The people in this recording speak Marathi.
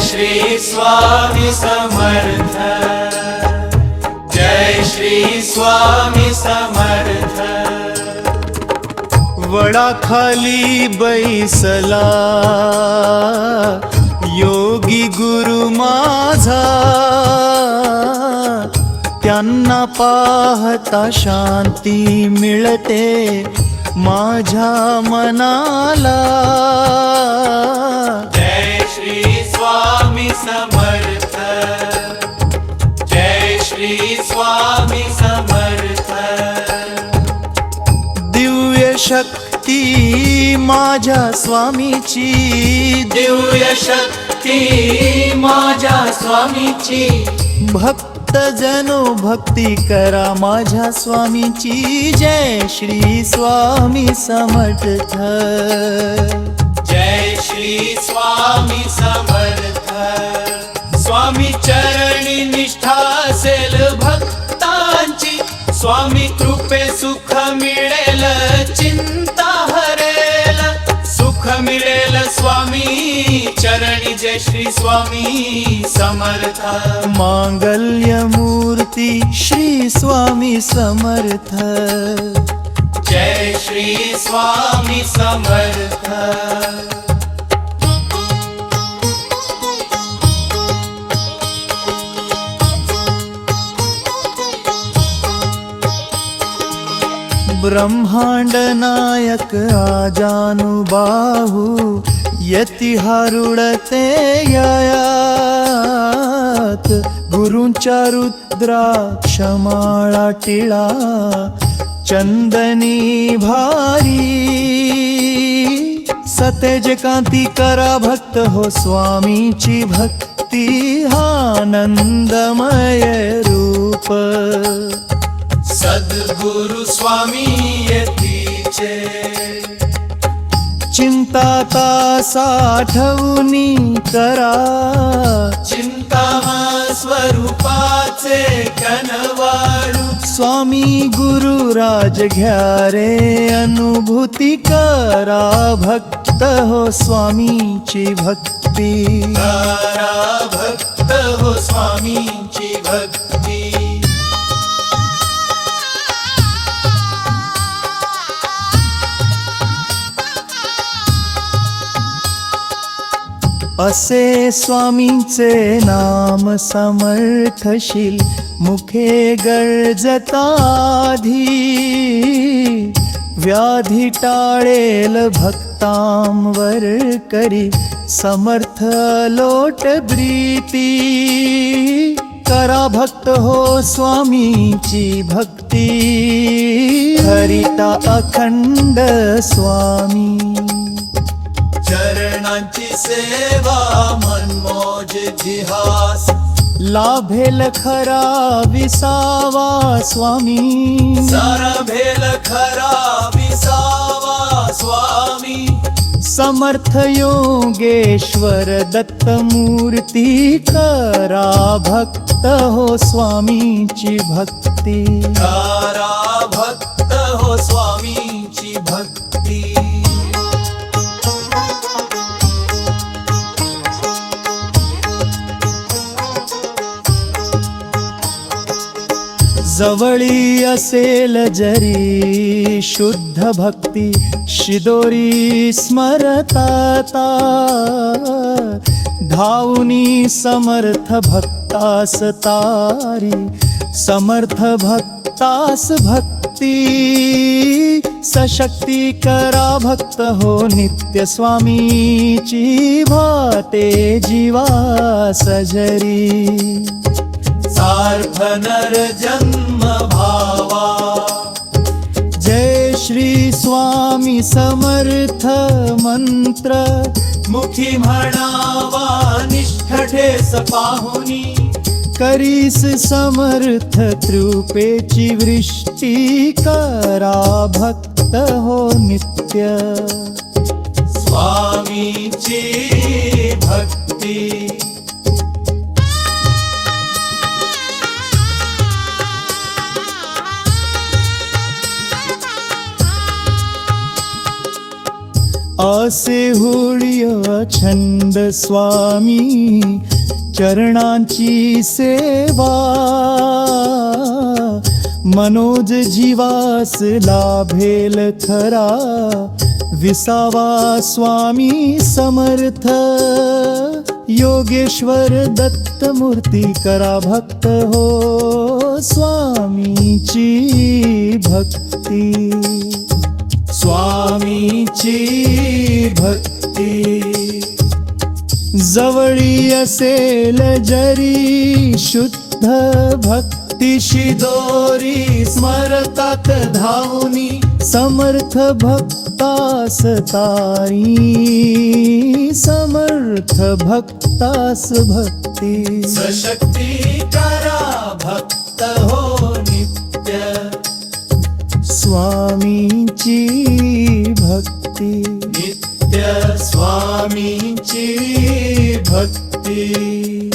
श्री स्वामी समर्थ। जय श्री स्वामी समर्थ। वडाखाली बैसला। योगी गुरु माझा। त्यांना पाहता शांती मिळते माझ्या मनाला। स्वामी समर्थ। जय श्री स्वामी समर्थ। दिव्य शक्ती माझ्या स्वामीची। दिव्य शक्ती माझ्या स्वामीची। भक्त जनो भक्ती करा माझ्या स्वामीची। जय श्री स्वामी समर्थ। जय श्री स्वामी समर्थ। जय श्री स्वामी समर्थ। मांगल्य मूर्ती श्री स्वामी समर्थ। जय श्री स्वामी समर्थ। ब्रह्मांड नायक आजानुबाहू यती हारुडते ययात गुरूंच्या रुद्राक्षमाळा टिळा चंदनी भारी सतेज कांती करा भक्त हो स्वामीची भक्ती आनंदमय रूप। सद्गुरु स्वामी यतीचे चिंता ता साठवणी करा। चिंतामा स्वरूपाचे कनवाळू। स्वामी गुरु राज घ्या रे अनुभूती करा। भक्त हो स्वामीची भक्ती। करा भक्त हो स्वामींची भक्ती। असे स्वामींचे नाम समर्थशील मुखे गळजताधी व्याधी टाळेल भक्तांवर करी समर्थ लोट ब्रीती करा भक्त हो स्वामीची भक्ती. हरिता अखंड स्वामी. चरणांची सेवा मनमोज जिहास। लाभेल खरा विसावा स्वामी। सारा भेल खरा विसावा स्वामी। समर्थ योगेश्वर दत्त मूर्ती करा भक्त हो स्वामी स्वामीची भक्ती। करा भक्त हो स्वामींची जवळी असेल जरी शुद्ध भक्ती शिदोरी स्मरता धावनी समर्थ भक्तास तारी समर्थ भक्तास भक्ती. सशक्ती करा भक्त हो नित्य स्वामीची भाते जीवा सजरी सार्थ जन्म भावा जय श्री स्वामी समर्थ मंत्र। मुखी म्हणावा निष्ठेस पाहुनी करीस समर्थ त्रुपेची वृष्टी करा भक्त हो नित्य। स्वामीची भक्ती। असे होळी छंद स्वामी चरणांची सेवा. मनोज जीवास लाभेल खरा विसावा स्वामी समर्थ. योगेश्वर दत्त मूर्ती करा भक्त हो स्वामीची भक्ती. स्वामीची भक्ती. जवळी असेल जरी शुद्ध भक्तीशी दोरी स्मरतात धावनी समर्थ भक्तास तारी समर्थ भक्तास भक्ती. सशक्ती करा भक्त हो स्वामीची भक्ति। नित्य स्वामींची भक्ती।